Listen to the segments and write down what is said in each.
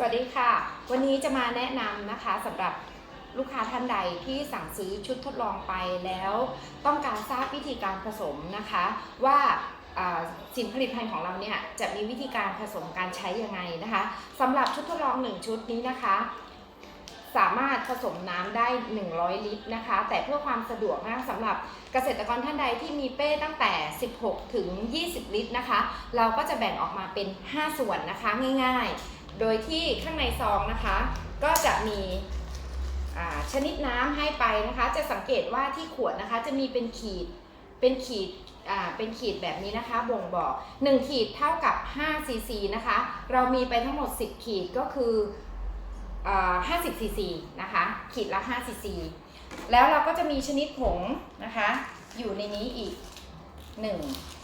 สวัสดีค่ะ วันนี้จะมาแนะนำนะคะสำหรับลูกค้าท่านใดที่สั่งซื้อชุดทดลองไปแล้ว ต้องการทราบวิธีการผสมนะคะ ว่าสินผลิตภัณฑ์ของเราเนี่ยจะมีวิธีการผสมการใช้ยังไงนะคะสำหรับชุดทดลอง 1 ชุดนี้นะคะ สามารถผสมน้ำได้ 100 ลิตรนะคะ แต่เพื่อความสะดวกนะสำหรับเกษตรกรท่านใดที่มีเป้ตั้งแต่ 16 ถึง 20 ลิตรนะคะ เราก็จะแบ่งออกมาเป็น 5 ส่วนนะคะง่าย ๆ โดยที่ข้างในซองนะคะ ก็จะมีชนิดน้ำให้ไปนะคะ จะสังเกตว่าที่ขวดนะคะจะมีเป็นขีดเป็นขีดเป็นขีดแบบนี้นะคะ บ่งบอก 1 ขีดเท่ากับ5ซีซีนะคะ เรามีไปทั้งหมด 10 ขีดก็คืออ่า50ซีซีนะคะ ขีดละ5ซีซีแล้วเราก็จะมีชนิดผงนะคะ อยู่ในนี้อีก 1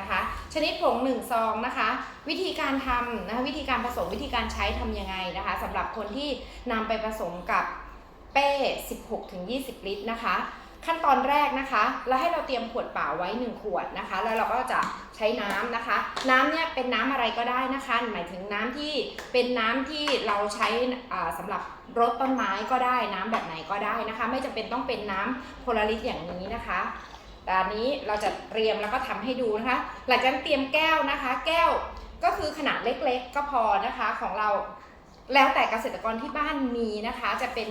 นะคะ ชนิดผง1ซองนะคะ วิธีการทำนะคะวิธีการผสมวิธีการใช้ทำยังไงนะคะสำหรับคนที่นำไปผสมกับเป้ 16-20 ลิตรนะคะขั้นตอนแรกนะคะเราให้เราเตรียมขวดเปล่าไว้ 1 ขวดนะคะ แล้วเราก็จะใช้น้ำนะคะ น้ำเนี่ยเป็นน้ำอะไรก็ได้นะคะ หมายถึงน้ำที่เป็นน้ำที่เราใช้อ่าสำหรับรดต้นไม้ก็ได้ น้ำแบบไหนก็ได้นะคะ ไม่จำเป็นต้องเป็นน้ำโพลาริสอย่างนี้นะคะ แต่อันนี้เราจะเตรียมแล้วก็ทำให้ดูนะคะ หลังจากนั้นเตรียมแก้วนะคะ แก้วก็คือขนาดเล็กๆ ก็พอนะคะของเราแล้วแต่เกษตรกรที่บ้านมีนะคะ จะเป็น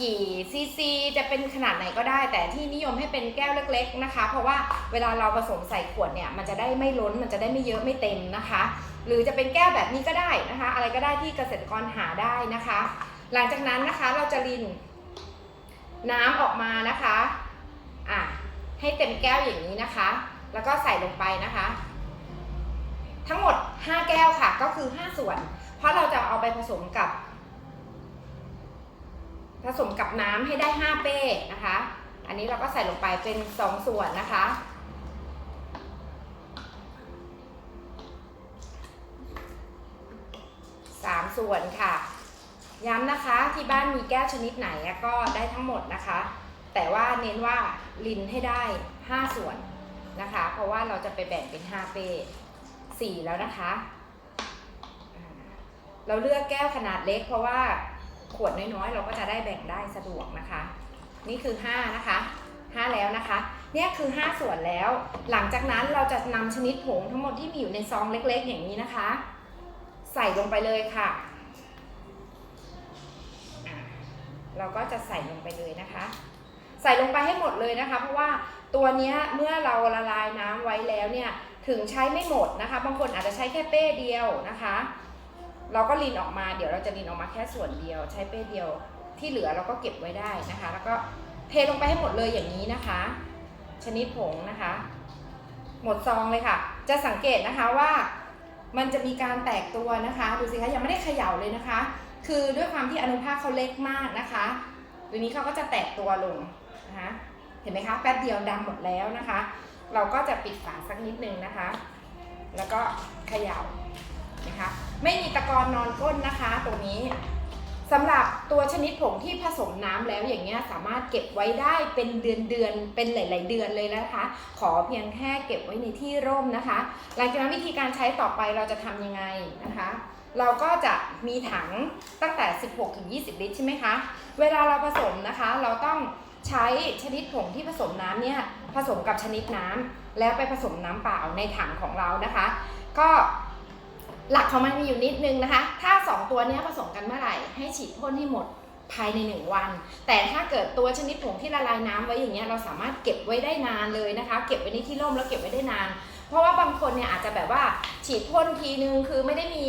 กี่ซีซีจะเป็นขนาดไหนก็ได้ แต่ที่นิยมให้เป็นแก้วเล็ก ๆนะคะ เพราะว่าเวลาเราผสมใส่ขวดเนี่ยมันจะได้ไม่ล้นมันจะได้ไม่เยอะไม่เต็มนะคะ หรือจะเป็นแก้วแบบนี้ก็ได้นะคะ อะไรก็ได้ที่เกษตรกรหาได้นะคะ หลังจากนั้นนะคะเราจะรินน้ำออกมานะคะอะ ให้เต็มแก้วอย่างนี้นะคะ แล้วก็ใส่ลงไปนะคะ ทั้งหมด 5 แก้วค่ะ ก็คือ 5 ส่วน เพราะเราจะเอาไปผสมกับ ผสมกับน้ำให้ได้ 5 เป้นะคะ อันนี้เราก็ใส่ลงไปเป็น 2 ส่วนนะคะ3ส่วนค่ะ ย้ำนะคะที่บ้านมีแก้วชนิดไหนก็ได้ทั้งหมดนะคะ แต่ว่าเน้นว่าลินให้ได้ 5 ส่วนนะคะ เพราะว่าเราจะไปแบ่งเป็น 5 เป้4แล้วนะคะ เราเลือกแก้วขนาดเล็ก เพราะว่าขวดน้อยๆ เราก็จะได้แบ่งได้สะดวกนะคะ นี่คือ 5 นะคะ 5 แล้วนะคะ เนี่ยคือ 5 ส่วนแล้ว หลังจากนั้นเราจะนำชนิดผงทั้งหมดที่มีอยู่ในซองเล็กๆ อย่างนี้นะคะ ใส่ลงไปเลยค่ะเราก็จะใส่ลงไปเลยนะคะ ใส่ลงไปให้หมดเลยนะคะ เพราะว่าตัวนี้เมื่อเราละลายน้ำไว้แล้วเนี่ยถึงใช้ไม่หมดนะคะ บางคนอาจจะใช้แค่เป้เดียวนะคะ เราก็ลินออกมาเดี๋ยวเราจะลินออกมาแค่ส่วนเดียว ใช้เป้เดียวที่เหลือเราก็เก็บไว้ได้นะคะ แล้วก็เทลงไปให้หมดเลยอย่างนี้นะคะ ชนิดผงนะคะ หมดซองเลยค่ะ จะสังเกตนะคะว่ามันจะมีการแตกตัวนะคะดูสิคะยังไม่ได้เขย่าเลยนะคะ คือด้วยความที่อนุภาคเขาเล็กมากนะคะตัวนี้เขาก็จะแตกตัวลง นะคะ เห็นไหมคะ แป๊บเดียวดำหมดแล้วนะคะ เราก็จะปิดฝาสักนิดนึงนะคะ แล้วก็เขย่านะคะ ไม่มีตะกอนนอนก้นนะคะ ตรงนี้สำหรับตัวชนิดผงที่ผสมน้ำแล้วอย่างเงี้ยสามารถเก็บไว้ได้เป็นเดือนเดือนเป็นหลาย ๆ เดือนเลยนะคะ ขอเพียงแค่เก็บไว้ในที่ร่มนะคะ หลังจากนั้นวิธีการใช้ต่อไปเราจะทำยังไงนะคะ เราก็จะมีถังตั้งแต่ 16ถึง20 ลิตรใช่ไหมคะ เวลาเราผสมนะคะ เราต้อง ใช้ชนิดผงที่ผสมน้ำเนี่ยผสมกับชนิดน้ำแล้วไปผสมน้ำเปล่าในถังของเรานะคะ ก็หลักของมันมีอยู่นิดนึงนะคะ ถ้า 2 ตัวนี้ผสมกันเมื่อไหร่ ให้ฉีดพ่นให้หมดภายใน 1 วัน แต่ถ้าเกิดตัวชนิดผงที่ละลายน้ำไว้อย่างเงี้ยเราสามารถเก็บไว้ได้นานเลยนะคะ เก็บไว้ในที่ร่มแล้วเก็บไว้ได้นาน เพราะว่าบางคนเนี่ยอาจจะแบบว่าฉีดพ่นทีนึงคือไม่ได้มี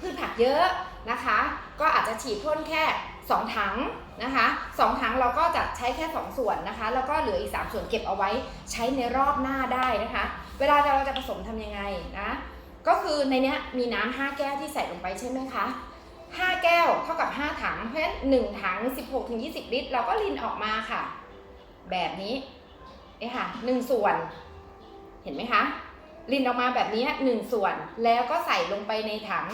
พืชผักเยอะนะคะ ก็อาจจะฉีดพ่นแค่ 2 ถังนะคะสองถังเราก็จะใช้แค่ 2 ส่วนนะคะ แล้วก็เหลืออีก 3 ส่วนเก็บเอาไว้ใช้ในรอบหน้าได้นะคะ เวลาเราจะผสมทำยังไงนะ ก็คือในนี้มีน้ำ5แก้วที่ใส่ลงไปใช่ไหมคะ 5 แก้วเท่ากับ 5 ถัง เพราะฉะนั้น1ถัง 16-20 ลิตร เราก็ลินออกมาค่ะ แบบนี้เอ้ค่ะ1ส่วน เห็นไหมคะ ลินออกมาแบบนี้หนึ่งส่วน แล้วก็ใส่ลงไปในถัง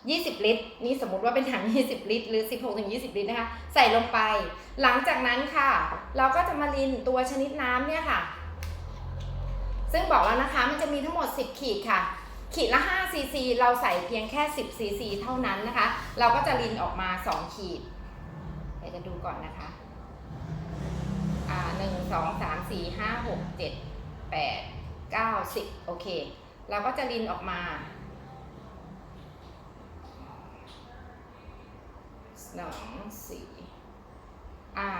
20 ลิตร นี่สมมติว่าเป็นถัง 20 ลิตร หรือ 16ถึง20 ลิตรนะคะ ใส่ลงไป หลังจากนั้นค่ะ เราก็จะมาลินตัวชนิดน้ำเนี่ยค่ะ ซึ่งบอกแล้วนะคะ มันจะมีทั้งหมด 10 ขีดค่ะ ขีดละ5ซีซีเราใส่เพียงแค่ 10ซีซีเท่านั้นนะคะ เราก็จะรินออกมา 2 ขีดเดี๋ยวจะดูก่อนนะคะ อ่าหนึ่งสองสามสี่ห้าหกเจ็ดแปดเก้าสิบโอเค เราก็จะรินออกมา สองสี่อ่า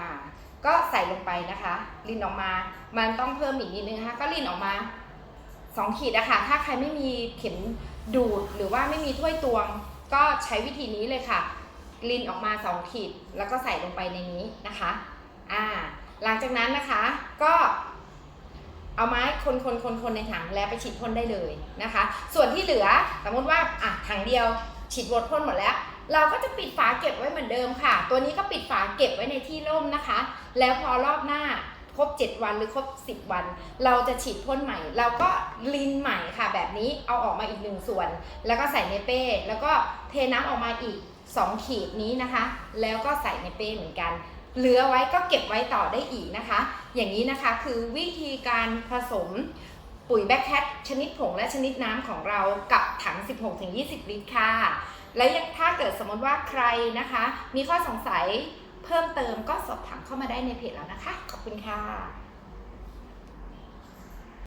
ก็ใส่ลงไปนะคะรินออกมา มันต้องเพิ่มอีกนิดนึงนะคะก็รินออกมาสองขีดอะค่ะ ถ้าใครไม่มีเข็มดูดหรือว่าไม่มีถ้วยตวง ก็ใช้วิธีนี้เลยค่ะรินออกมาสองขีด แล้วก็ใส่ลงไปในนี้นะคะอ่าหลังจากนั้นนะคะก็เอาไม้คนคนคนคนในถังแล้วไปฉีดพ่นได้เลยนะคะ ส่วนที่เหลือสมมติว่าอะถังเดียวฉีดวดพ่นหมดแล้ว เราก็จะปิดฝาเก็บไว้เหมือนเดิมค่ะ ตัวนี้ก็ปิดฝาเก็บไว้ในที่ร่มนะคะ แล้วพอรอบหน้าครบ 7 วันหรือครบ 10 วัน เราจะฉีดพ่นใหม่ เราก็ลินใหม่ค่ะ แบบนี้เอาออกมาอีกหนึ่งส่วน แล้วก็ใส่ในเป้ แล้วก็เทน้ำออกมาอีก 2 ขีดนี้นะคะ แล้วก็ใส่ในเป้เหมือนกัน เหลือไว้ก็เก็บไว้ต่อได้อีกนะคะ อย่างนี้นะคะคือวิธีการผสม ปุ๋ยแบคแคทชนิดผงและชนิดน้ำของเรากับถัง 16-20 ลิตรค่ะ และยังถ้าเกิดสมมติว่าใครนะคะ มีข้อสงสัยเพิ่มเติมก็สอบถามเข้ามาได้ในเพจแล้วนะคะ ขอบคุณค่ะ